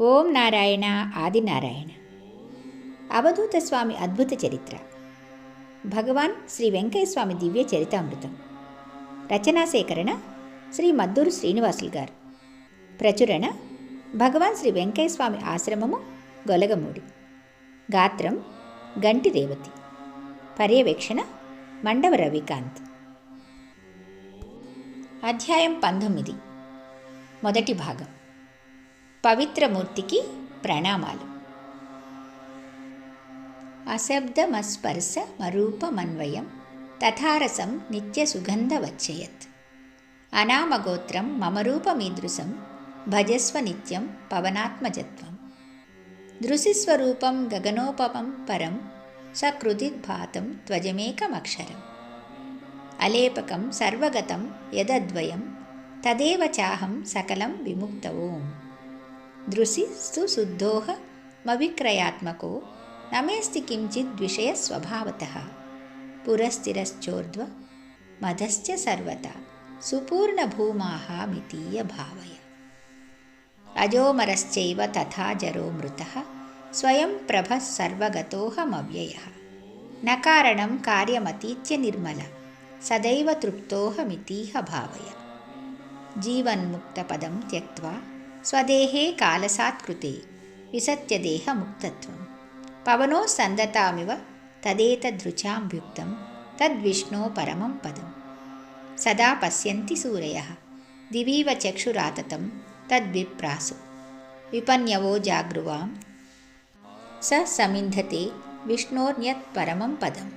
ఓం నారాయణ ఆదినారాయణ అవధూత స్వామి అద్భుత చరిత్ర. భగవాన్ శ్రీ వెంకయ్యస్వామి దివ్య చరితామృతం. రచనా సేకరణ శ్రీ మద్దూరు శ్రీనివాసులు గారు. ప్రచురణ భగవాన్ శ్రీ వెంకయ్యస్వామి ఆశ్రమము గొలగమూడి. గాత్రం గంటి రేవతి. పర్యవేక్షణ మండవ రవికాంత్. అధ్యాయం పంతొమ్మిది. మొదటి భాగం. పవిత్రమూర్తికి ప్రణామాలు. అశబ్దమస్పర్శ మరూపమన్వయం తథారసం నిత్య సుగంధవచ్చయత్ అనామగోత్రం మమరూపమీదృశం భజస్వ నిత్యం పవనాత్మజత్వం. దృశిస్వరూపం గగనోపమం పరం సకృతిద్భాతం త్వజమేకమక్షరం. అలేపకం సర్వగతం యదద్వయం తదేవ చాహం సకలం విముక్త ఓం. दृशि सुशुद्धोऽहमविक्रयात्मको न मेऽस्ति किञ्चिद्विषयस्वभावतः पुरस्थिरश्चोर्ध्वमधश्च सर्वथा सुपूर्णभूमाः सुपूर्णभूमाहामितीयभावय अजोमरश्चैव तथा जरो मृतः स्वयं प्रभः सर्वगतोऽहमव्ययः न कारणं कार्यमतीत्य निर्मल सदैव तृप्तोऽहमितीह भावय जीवन्मुक्तपदं त्यक्त्वा स्वदेहे कालसात्कृते विसत्यदेहमुक्तत्वं पवनोस्सन्दतामिव तदेतद्रुचां भुक्तं तद्विष्णो परमं पदं सदा पश्यन्ति सूरयः दिवीव चक्षुराततं तद्विप्रासु। विपन्यवो जागृवां स समिन्धते विष्णोन्यत्परमं पदम्।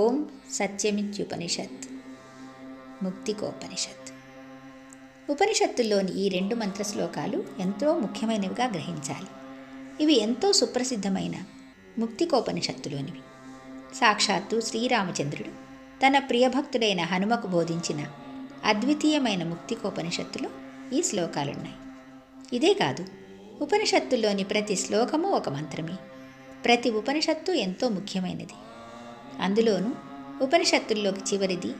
ॐ सत्यमित्युपनिषत्। मुक्तिकोपनिषत्। ఉపనిషత్తుల్లోని ఈ రెండు మంత్ర శ్లోకాలు ఎంతో ముఖ్యమైనవిగా గ్రహించాలి. ఇవి ఎంతో సుప్రసిద్ధమైన ముక్తికోపనిషత్తులోనివి. సాక్షాత్తు శ్రీరామచంద్రుడు తన ప్రియభక్తుడైన హనుమకు బోధించిన అద్వితీయమైన ముక్తికోపనిషత్తులో ఈ శ్లోకాలున్నాయి. ఇదే కాదు ఉపనిషత్తుల్లోని ప్రతి శ్లోకము ఒక మంత్రమే. ప్రతి ఉపనిషత్తు ఎంతో ముఖ్యమైనది. అందులోనూ ఉపనిషత్తుల్లోకి చివరిది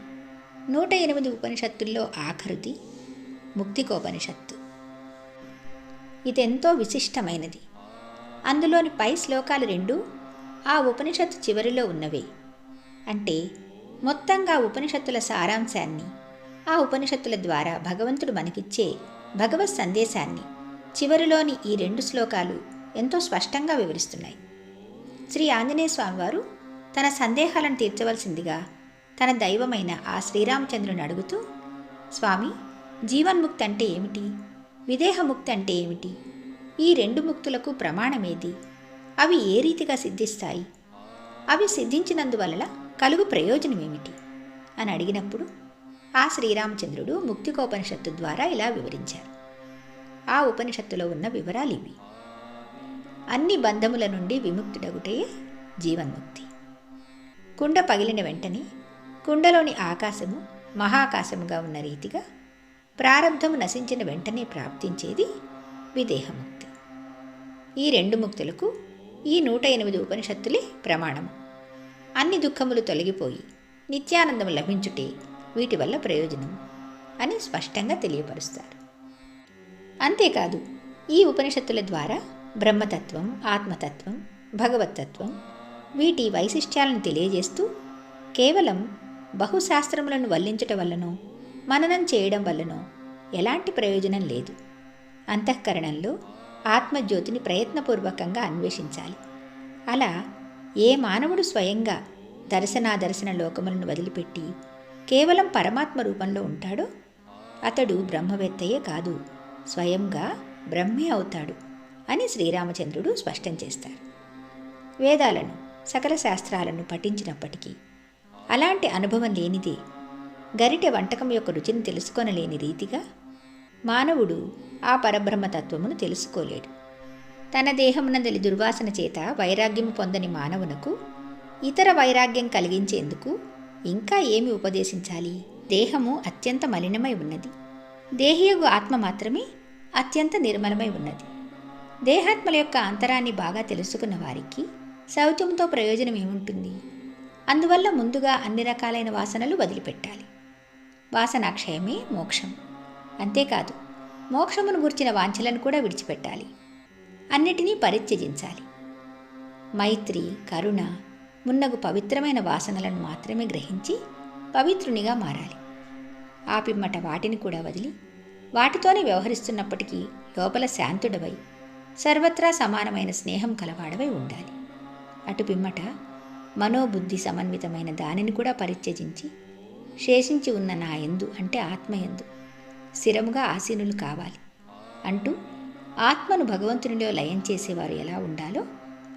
నూట ఎనిమిది ఉపనిషత్తుల్లో ఆఖరుది ముక్తికోపనిషత్తు. ఇదెంతో విశిష్టమైనది. అందులోని పై శ్లోకాలు రెండు ఆ ఉపనిషత్తు చివరిలో ఉన్నవే. అంటే మొత్తంగా ఉపనిషత్తుల సారాంశాన్ని ఆ ఉపనిషత్తుల ద్వారా భగవంతుడు మనకిచ్చే భగవత్ సందేశాన్ని చివరిలోని ఈ రెండు శ్లోకాలు ఎంతో స్పష్టంగా వివరిస్తున్నాయి. శ్రీ ఆంజనేయ స్వామివారు తన సందేహాలను తీర్చవలసిందిగా తన దైవమైన ఆ శ్రీరామచంద్రుని అడుగుతూ స్వామి జీవన్ముక్తి అంటే ఏమిటి విదేహముక్తి అంటే ఏమిటి ఈ రెండు ముక్తులకు ప్రమాణమేది? అవి ఏ రీతిగా సిద్ధిస్తాయి? అవి సిద్ధించినందువలన కలుగు ప్రయోజనమేమిటి? అని అడిగినప్పుడు ఆ శ్రీరామచంద్రుడు ముక్తికోపనిషత్తు ద్వారా ఇలా వివరించారు. ఆ ఉపనిషత్తులో ఉన్న వివరాలు ఇవి అన్ని బంధముల నుండి విముక్తుడగుటే జీవన్ముక్తి. కుండ పగిలిన వెంటనే కుండలోని ఆకాశము మహాకాశముగా ఉన్న రీతిగా ప్రారంభము నశించిన వెంటనే ప్రాప్తించేది విదేహముక్తి. ఈ రెండు ముక్తులకు ఈ నూట ఎనిమిది ఉపనిషత్తులే ప్రమాణము. అన్ని దుఃఖములు తొలగిపోయి నిత్యానందము లభించుటే వీటి వల్ల ప్రయోజనం అని స్పష్టంగా తెలియపరుస్తారు. అంతేకాదు ఈ ఉపనిషత్తుల ద్వారా బ్రహ్మతత్వం ఆత్మతత్వం భగవతత్వం వీటి వైశిష్ట్యాలను తెలియజేస్తూ కేవలం బహుశాస్త్రములను వల్లించటం వల్లనో మననం చేయడం వల్లనో ఎలాంటి ప్రయోజనం లేదు. అంతఃకరణంలో ఆత్మజ్యోతిని ప్రయత్నపూర్వకంగా అన్వేషించాలి. అలా ఏ మానవుడు స్వయంగా దర్శనాదర్శన లోకములను వదిలిపెట్టి కేవలం పరమాత్మ రూపంలో ఉంటాడో అతడు బ్రహ్మవేత్తయే కాదు స్వయంగా బ్రహ్మే అవుతాడు అని శ్రీరామచంద్రుడు స్పష్టం చేస్తారు. వేదాలను సకల శాస్త్రాలను పఠించినప్పటికీ అలాంటి అనుభవం లేనిదే గరిటె వంటకం యొక్క రుచిని తెలుసుకొనలేని రీతిగా మానవుడు ఆ పరబ్రహ్మతత్వమును తెలుసుకోలేడు. తన దేహమునందలి దుర్వాసన చేత వైరాగ్యము పొందని మానవునకు ఇతర వైరాగ్యం కలిగించేందుకు ఇంకా ఏమి ఉపదేశించాలి? దేహము అత్యంత మలినమై ఉన్నది. దేహియగు ఆత్మ మాత్రమే అత్యంత నిర్మలమై ఉన్నది. దేహాత్మల యొక్క అంతరాన్ని బాగా తెలుసుకున్న వారికి శౌచంతో ప్రయోజనం ఏముంటుంది అందువల్ల ముందుగా అన్ని రకాలైన వాసనలు వదిలిపెట్టాలి. వాసనాక్షయమే మోక్షం. అంతేకాదు మోక్షమును గుర్చిన వాంఛలను కూడా విడిచిపెట్టాలి. అన్నిటినీ పరిత్యజించాలి. మైత్రి కరుణ మున్నగు పవిత్రమైన వాసనలను మాత్రమే గ్రహించి పవిత్రునిగా మారాలి. ఆ పిమ్మట వాటిని కూడా వదిలి వాటితోనే వ్యవహరిస్తున్నప్పటికీ లోపల శాంతుడవై సర్వత్రా సమానమైన స్నేహం కలవాడవై ఉండాలి. అటు పిమ్మట మనోబుద్ధి సమన్వితమైన దానిని కూడా పరిత్యజించి శేషించి ఉన్న నా ఎందు అంటే ఆత్మయందు స్థిరముగా ఆసీనులు కావాలి. అంటూ ఆత్మను భగవంతునిలో లయం చేసేవారు ఎలా ఉండాలో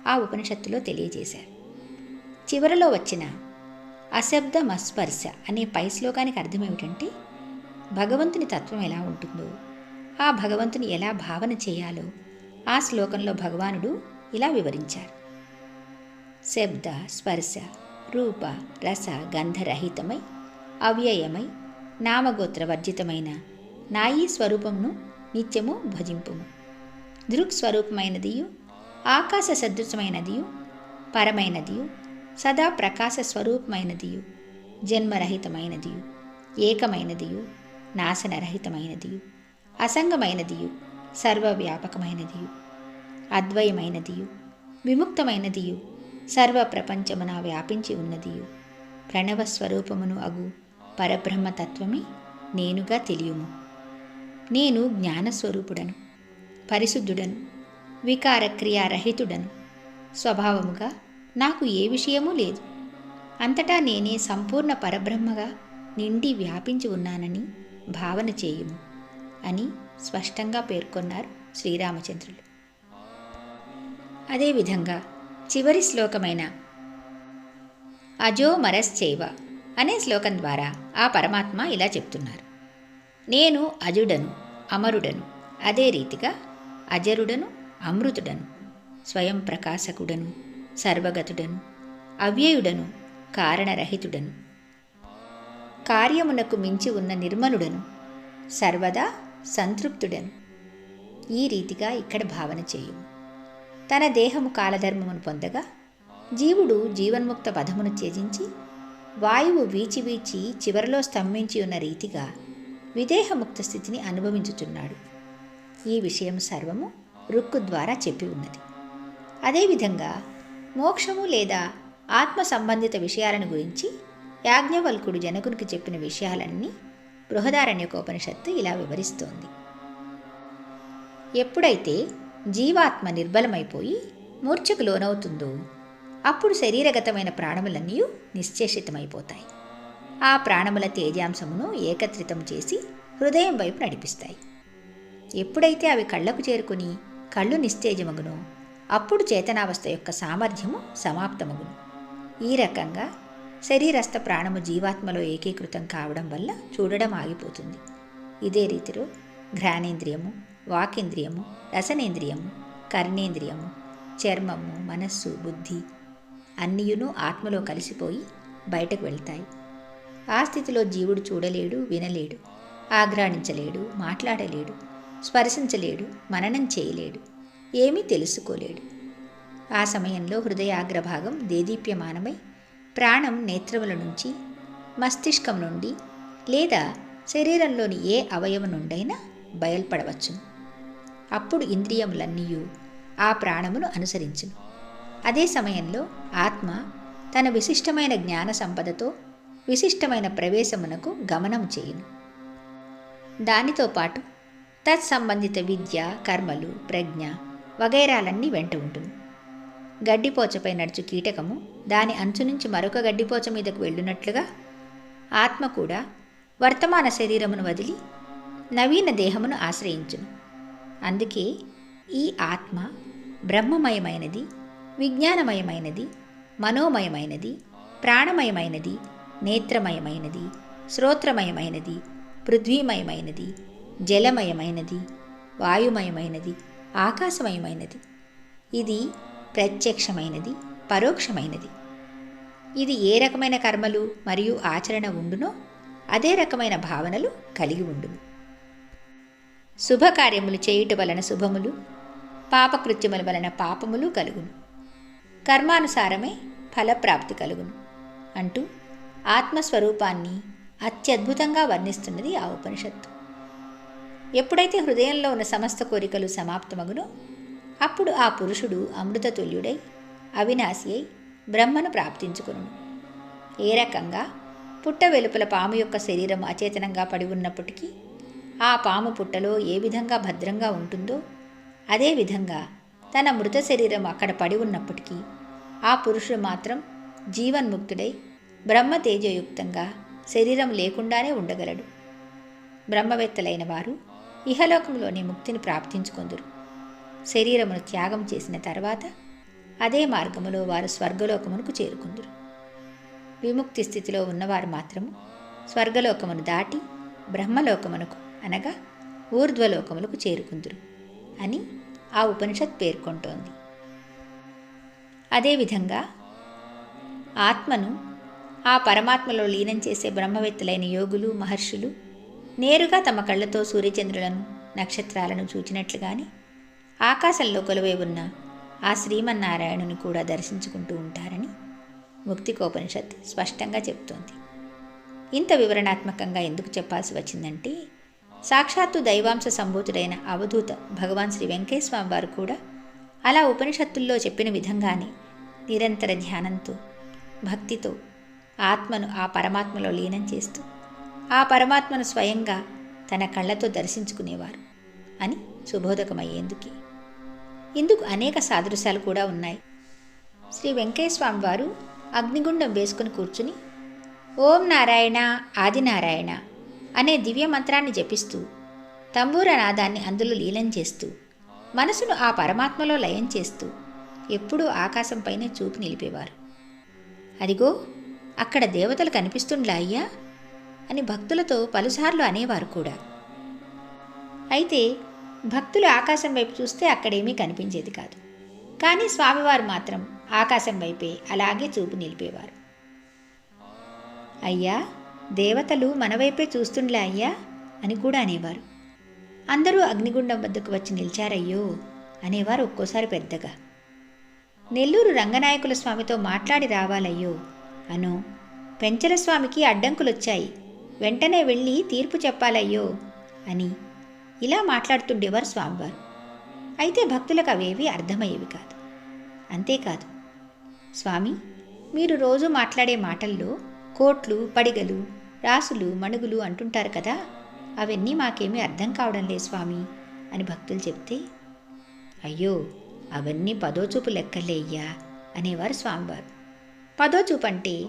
ఆ ఉపనిషత్తులో తెలియజేశారు. చివరలో వచ్చిన అశబ్దమస్పర్శ అనే పై శ్లోకానికి అర్థం ఏమిటంటే భగవంతుని తత్వం ఎలా ఉంటుందో ఆ భగవంతుని ఎలా భావన చేయాలో ఆ శ్లోకంలో భగవానుడు ఇలా వివరించారు. శబ్ద స్పర్శ రూప రస గంధరహితమై అవ్యయమై నామగోత్ర వర్జితమైన నాయీ స్వరూపమును నిత్యము భజింపుము. దృక్ స్వరూపమైనదియు ఆకాశ సదృశమైనదియు పరమైనదియు సదా ప్రకాశ స్వరూపమైనదియు జన్మరహితమైనదియు ఏకమైనదియు నాశనరహితమైనదియు అసంగమైనదియు సర్వవ్యాపకమైనదియు అద్వయమైనదియు విముక్తమైనదియు సర్వ ప్రపంచమున వ్యాపించి ఉన్నదియు ప్రణవ స్వరూపమును అగు. పరబ్రహ్మతత్వమే నేనుగా తెలియము. నేను జ్ఞానస్వరూపుడను పరిశుద్ధుడను వికారక్రియారహితుడను. స్వభావముగా నాకు ఏ విషయమూ లేదు. అంతటా నేనే సంపూర్ణ పరబ్రహ్మగా నిండి వ్యాపించి ఉన్నానని భావన చేయుము అని స్పష్టంగా పేర్కొన్నారు శ్రీరామచంద్రులు. అదేవిధంగా చివరి శ్లోకమైన అజోమరశ్చైవ అనే శ్లోకం ద్వారా ఆ పరమాత్మ ఇలా చెప్తున్నారు. నేను అజుడను అమరుడను అదే రీతిగా అజరుడను అమృతుడను స్వయం ప్రకాశకుడను సర్వగతుడను అవ్యయుడను కారణరహితుడను కార్యమునకు మించి ఉన్న నిర్మలుడను సర్వదా సంతృప్తుడను. ఈ రీతిగా ఇక్కడ భావన చేయు. తన దేహము కాలధర్మమును పొందగా జీవుడు జీవన్ముక్త పదమును త్యజించి వాయువు వీచి వీచి చివరలో స్తంభించి ఉన్న రీతిగా విదేహముక్త స్థితిని అనుభవించుచున్నాడు. ఈ విషయం సర్వము రుక్కు ద్వారా చెప్పి ఉన్నది. అదేవిధంగా మోక్షము లేదా ఆత్మ సంబంధిత విషయాలను గురించి యాజ్ఞవల్కుడు జనకునికి చెప్పిన విషయాలన్నీ బృహదారణ్యకోపనిషత్తు ఇలా వివరిస్తోంది. ఎప్పుడైతే జీవాత్మ నిర్బలమైపోయి మూర్ఛకు లోనవుతుందో అప్పుడు శరీరగతమైన ప్రాణములన్నీ నిశ్చేషితమైపోతాయి. ఆ ప్రాణముల తేజాంశమును ఏకత్రితం చేసి హృదయం వైపు నడిపిస్తాయి. ఎప్పుడైతే అవి కళ్ళకు చేరుకుని కళ్ళు నిస్తేజమగునో అప్పుడు చేతనావస్థ యొక్క సామర్థ్యము సమాప్తమగును. ఈ రకంగా శరీరస్థ ప్రాణము జీవాత్మలో ఏకీకృతం కావడం వల్ల చూడడం ఆగిపోతుంది. ఇదే రీతిలో ఘ్రానేంద్రియము వాకేంద్రియము రసనేంద్రియము కర్ణేంద్రియము చర్మము మనస్సు బుద్ధి అన్నియును ఆత్మలో కలిసిపోయి బయటకు వెళ్తాయి. ఆ స్థితిలో జీవుడు చూడలేడు వినలేడు ఆగ్రాణించలేడు మాట్లాడలేడు స్పర్శించలేడు మననం చేయలేడు ఏమీ తెలుసుకోలేడు. ఆ సమయంలో హృదయాగ్రభాగం దేదీప్యమానమై ప్రాణం నేత్రముల నుంచి మస్తిష్కం నుండి లేదా శరీరంలోని ఏ అవయవం నుండైనా బయల్పడవచ్చును. అప్పుడు ఇంద్రియములన్నీ ఆ ప్రాణమును అనుసరించును. అదే సమయంలో ఆత్మ తన విశిష్టమైన జ్ఞాన సంపదతో విశిష్టమైన ప్రవేశమునకు గమనం చేయును. దానితో పాటు తత్సంబంధిత విద్య కర్మలు ప్రజ్ఞ వగైరాలన్నీ వెంట ఉంటుంది గడ్డిపోచపై నడుచు కీటకము దాని అంచు నుంచి మరొక గడ్డిపోచ మీదకు వెళ్ళినట్లుగా ఆత్మ కూడా వర్తమాన శరీరమును వదిలి నవీన దేహమును ఆశ్రయించును. అందుకే ఈ ఆత్మ బ్రహ్మమయమైనది విజ్ఞానమయమైనది మనోమయమైనది ప్రాణమయమైనది నేత్రమయమైనది శ్రోత్రమయమైనది పృథ్వీమయమైనది జలమయమైనది వాయుమయమైనది ఆకాశమయమైనది. ఇది ప్రత్యక్షమైనది పరోక్షమైనది. ఇది ఏ రకమైన కర్మలు మరియు ఆచరణ ఉండునో అదే రకమైన భావనలు కలిగి ఉండును. శుభకార్యములు చేయుట వలన శుభములు పాపకృత్యముల వలన పాపములు కలుగును. కర్మానుసారమే ఫలప్రాప్తి కలుగును అంటూ ఆత్మస్వరూపాన్ని అత్యద్భుతంగా వర్ణిస్తున్నది ఆ ఉపనిషత్తు. ఎప్పుడైతే హృదయంలో ఉన్న సమస్త కోరికలు సమాప్తమగునో అప్పుడు ఆ పురుషుడు అమృతతుల్యుడై అవినాశి అయి బ్రహ్మను ప్రాప్తించుకును ఏ రకంగా పుట్ట వెలుపల పాము యొక్క శరీరం అచేతనంగా పడి ఉన్నప్పటికీ ఆ పాము పుట్టలో ఏ విధంగా భద్రంగా ఉంటుందో అదేవిధంగా తన మృత శరీరం అక్కడ పడి ఉన్నప్పటికీ ఆ పురుషుడు మాత్రం జీవన్ముక్తుడై బ్రహ్మ తేజయుక్తంగా శరీరం లేకుండానే ఉండగలడు. బ్రహ్మవేత్తలైన వారు ఇహలోకంలోని ముక్తిని ప్రాప్తించుకొందురు. శరీరమును త్యాగం చేసిన తర్వాత అదే మార్గములో వారు స్వర్గలోకమునకు చేరుకుందురు. విముక్తి స్థితిలో ఉన్నవారు మాత్రము స్వర్గలోకమును దాటి బ్రహ్మలోకమునకు అనగా ఊర్ధ్వలోకములకు చేరుకుందురు అని ఆ ఉపనిషత్ పేర్కొంటోంది. అదేవిధంగా ఆత్మను ఆ పరమాత్మలో లీనం చేసే బ్రహ్మవేత్తలైన యోగులు మహర్షులు నేరుగా తమ కళ్ళతో సూర్యచంద్రులను నక్షత్రాలను చూచినట్లుగాని ఆకాశంలో కొలువై ఉన్న ఆ శ్రీమన్నారాయణుని కూడా దర్శించుకుంటూ ఉంటారని ముక్తికోపనిషత్ స్పష్టంగా చెప్తోంది ఇంత వివరణాత్మకంగా ఎందుకు చెప్పాల్సి వచ్చిందంటే సాక్షాత్తు దైవాంశ సంభూతుడైన అవధూత భగవాన్ శ్రీ వెంకటేశ్వర వారు కూడా అలా ఉపనిషత్తుల్లో చెప్పిన విధంగానే నిరంతర ధ్యానంతో భక్తితో ఆత్మను ఆ పరమాత్మలో లీనం చేస్తూ ఆ పరమాత్మను స్వయంగా తన కళ్ళతో దర్శించుకునేవారు అని శుభోదకమయ్యేందుకే ఇందుకు అనేక సాదృశ్యాలు కూడా ఉన్నాయి. శ్రీ వెంకటేశ్వర వారు అగ్నిగుండం వేసుకుని కూర్చుని ఓం నారాయణ ఆదినారాయణ అనే దివ్య మంత్రాన్ని జపిస్తూ తంబూర నాదాన్ని అందులో లీలం చేస్తూ మనసును ఆ పరమాత్మలో లయం చేస్తూ ఎప్పుడూ ఆకాశంపైనే చూపు నిలిపేవారు. అదిగో అక్కడ దేవతలు కనిపిస్తుండ్లా అయ్యా? అని భక్తులతో పలుసార్లు అనేవారు కూడా. అయితే భక్తులు ఆకాశం వైపు చూస్తే అక్కడేమీ కనిపించేది కాదు. కానీ స్వామివారు మాత్రం ఆకాశం వైపే అలాగే చూపు నిలిపేవారు. అయ్యా దేవతలు మనవైపే చూస్తుండలే అయ్యా అని కూడా అనేవారు. అందరూ అగ్నిగుండం వద్దకు వచ్చి నిలిచారయ్యో అనేవారు ఒక్కోసారి పెద్దగా. నెల్లూరు రంగనాయకుల స్వామితో మాట్లాడి రావాలయ్యో అను పెంచల స్వామికి అడ్డంకులొచ్చాయి. వెంటనే వెళ్ళి తీర్పు చెప్పాలయ్యో అని ఇలా మాట్లాడుతుండేవారు స్వామివారు. అయితే భక్తులకు అవేవి అర్థమయ్యేవి కాదు. అంతేకాదు స్వామి మీరు రోజు మాట్లాడే మాటల్లో కోట్లు పడిగలు రాసులు మణుగులు అంటుంటారు కదా అవన్నీ మాకేమీ అర్థం కావడం లేదు స్వామి అని భక్తులు చెప్తే అయ్యో అవన్నీ పదోచూపు లెక్కలే అయ్యా అనేవారు స్వామివారు. పదోచూపు అంటే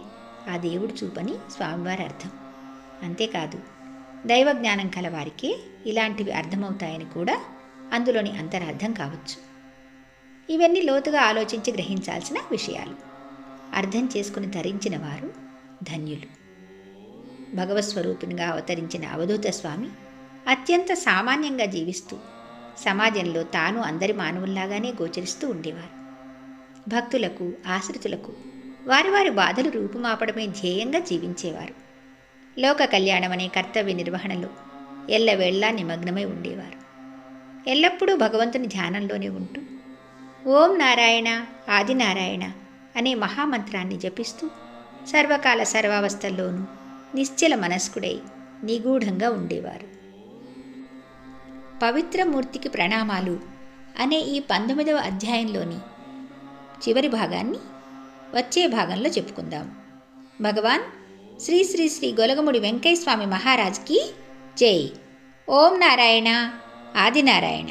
ఆ దేవుడు చూపని స్వామివారి అర్థం. అంతేకాదు దైవ జ్ఞానం కలవారికి ఇలాంటివి అర్థమవుతాయని కూడా అందులోని అంతరార్థం కావచ్చు. ఇవన్నీ లోతుగా ఆలోచించి గ్రహించాల్సిన విషయాలు. అర్థం చేసుకుని ధరించిన వారు ధన్యులు. భగవత్స్వరూపినిగా అవతరించిన అవధూత స్వామి అత్యంత సామాన్యంగా జీవిస్తూ సమాజంలో తాను అందరి మానవుల్లాగానే గోచరిస్తూ ఉండేవారు. భక్తులకు ఆశ్రితులకు వారి వారి బాధలు రూపుమాపడమే ధ్యేయంగా జీవించేవారు. లోక కళ్యాణం అనే కర్తవ్య నిర్వహణలో ఎల్లవేళ్ళా నిమగ్నమై ఉండేవారు. ఎల్లప్పుడూ భగవంతుని ధ్యానంలోనే ఉంటూ ఓం నారాయణ ఆదినారాయణ అనే మహామంత్రాన్ని జపిస్తూ సర్వకాల సర్వావస్థల్లోనూ నిశ్చల మనస్కుడై నిగూఢంగా ఉండేవారు. పవిత్రమూర్తికి ప్రణామాలు అనే ఈ పంతొమ్మిదవ అధ్యాయంలోని చివరి భాగాన్ని వచ్చే భాగంలో చెప్పుకుందాం. భగవాన్ శ్రీ శ్రీ శ్రీ గొలగముడి వెంకయ్య స్వామి మహారాజ్కి జై. ఓం నారాయణ ఆదినారాయణ.